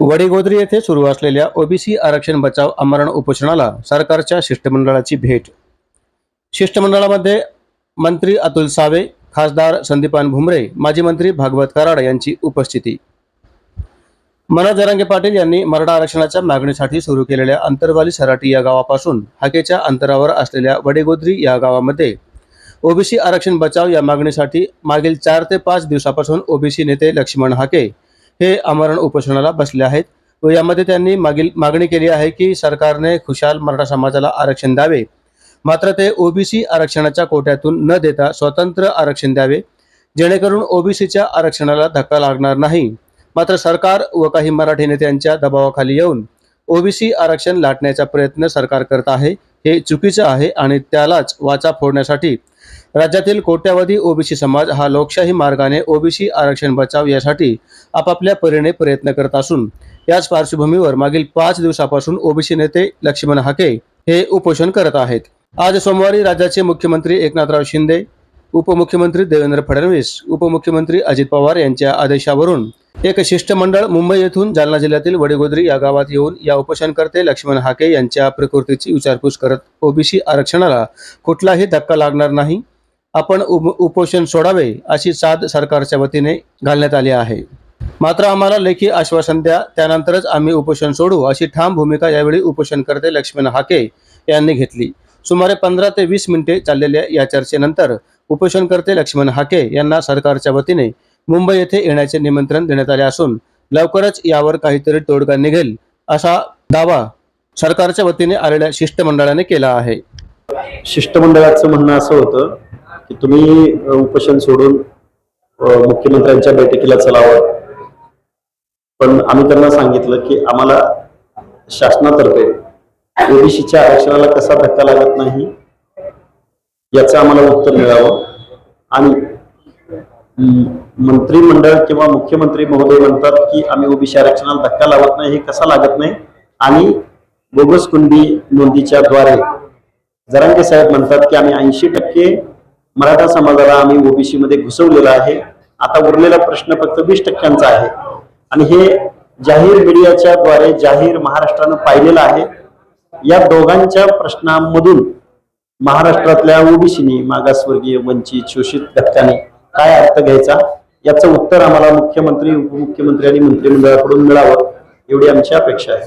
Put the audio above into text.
वडेगोद्री येथे सुरू असलेल्या ओबीसी आरक्षण बचाव आमरण उपोषणाला सरकारच्या शिष्टमंडळाची भेट. शिष्टमंडळामध्ये मंत्री अतुल सावे खासदार संदीपान भुमरे माजी मंत्री भागवत कराड यांची उपस्थिती. मनोज जरांगे पाटील यांनी मराठा आरक्षणाच्या मागणीसाठी सुरू केलेल्या अंतरवाली सराटी या गावापासून हाकेच्या अंतरावर असलेल्या वडेगोद्री या गावामध्ये ओबीसी आरक्षण बचाव या मागणीसाठी मागील चार ते पाच दिवसापासून ओबीसी नेते लक्ष्मण हाके हे आमरण उपोषणाला बसले आहेत व यामध्ये त्यांनी मागील मागणी केली आहे की सरकारने खुशाल मराठा समाजाला आरक्षण द्यावे. मात्र ते ओबीसी आरक्षणाच्या कोट्यातून न देता स्वतंत्र आरक्षण द्यावे जेणेकरून ओबीसीच्या आरक्षणाला धक्का लागणार नाही. मात्र सरकार व काही मराठी नेत्यांच्या दबावाखाली येऊन ओबीसी आरक्षण लाटण्याचा प्रयत्न सरकार करत आहे हे चुकीचं आहे आणि त्यालाच वाचा फोडण्यासाठी राज्यातील कोट्यावधी ओबीसी समाज हा लोकशाही मार्गाने ओबीसी आरक्षण बचाव यासाठी आपापल्या परीने प्रयत्न करत असून याच पार्श्वभूमीवर मागील पाच दिवसापासून ओबीसी नेते लक्ष्मण हाके हे उपोषण करत आहेत. आज सोमवारी राज्याचे मुख्यमंत्री एकनाथराव शिंदे उपमुख्यमंत्री देवेंद्र फडणवीस उपमुख्यमंत्री अजित पवार यांच्या आदेशावरून एक शिष्टमंडळ मुंबई येथून जालना जिल्ह्यातील वडेगोद्री या गावात येऊन या उपोषणकर्ते लक्ष्मण हाके यांच्या प्रकृतीची विचारपूस करत ओबीसी आरक्षणाला कुठलाही धक्का लागणार नाही. आपण उप- उपोषण सोडावे अशी साद सरकारच्या वतीने घालण्यात आली आहे. मात्र आम्हाला लेखी आश्वासन द्या त्यानंतरच आम्ही उपोषण सोडू अशी ठाम भूमिका यावेळी उपोषणकर्ते लक्ष्मण हाके यांनी घेतली. सुमारे पंधरा ते वीस मिनिटे चाललेल्या या चर्चेनंतर उपोषणकर्ते लक्ष्मण हाके यांना सरकारच्या वतीने मुंबई येथे येण्याचे निमंत्रण देण्यात आले असून लवकरच यावर काहीतरी तोडगा निघेल असा दावा सरकारच्या वतीने आलेल्या शिष्टमंडळाने केला आहे. शिष्टमंडळाचं म्हणणं असं होतं की तुम्ही उपोषण सोडून मुख्यमंत्र्यांच्या बैठकीला चलावं. पण आम्ही त्यांना सांगितलं की आम्हाला शासनातर्फे ओबीसीच्या आरक्षणाला कसा धक्का लागत नाही याचं आम्हाला उत्तर मिळावं. आणि मंत्रिमंडळ किंवा मुख्यमंत्री महोदय म्हणतात की आम्ही ओबीसी आरक्षणाला धक्का लावत नाही हे कसा लागत नाही? आणि बोगस कुंडी नोंदीच्या द्वारे जरांगे साहेब म्हणतात की आम्ही ऐंशी टक्के मराठा समाजाला आम्ही ओबीसी मध्ये घुसवलेला आहे. आता उरलेला प्रश्न फक्त वीस टक्क्यांचा आहे. आणि हे जाहीर मीडियाच्या द्वारे जाहीर महाराष्ट्रानं पाहिलेलं आहे. या दोघांच्या प्रश्नांमधून महाराष्ट्रातल्या ओबीसीनी मागासवर्गीय वंचित शोषित घटकाने काय अर्थ घ्यायचा? याचं उत्तर आम्हाला मुख्यमंत्री उपमुख्यमंत्री आणि मंत्रिमंडळाकडून मिळावं एवढी आमची अपेक्षा आहे.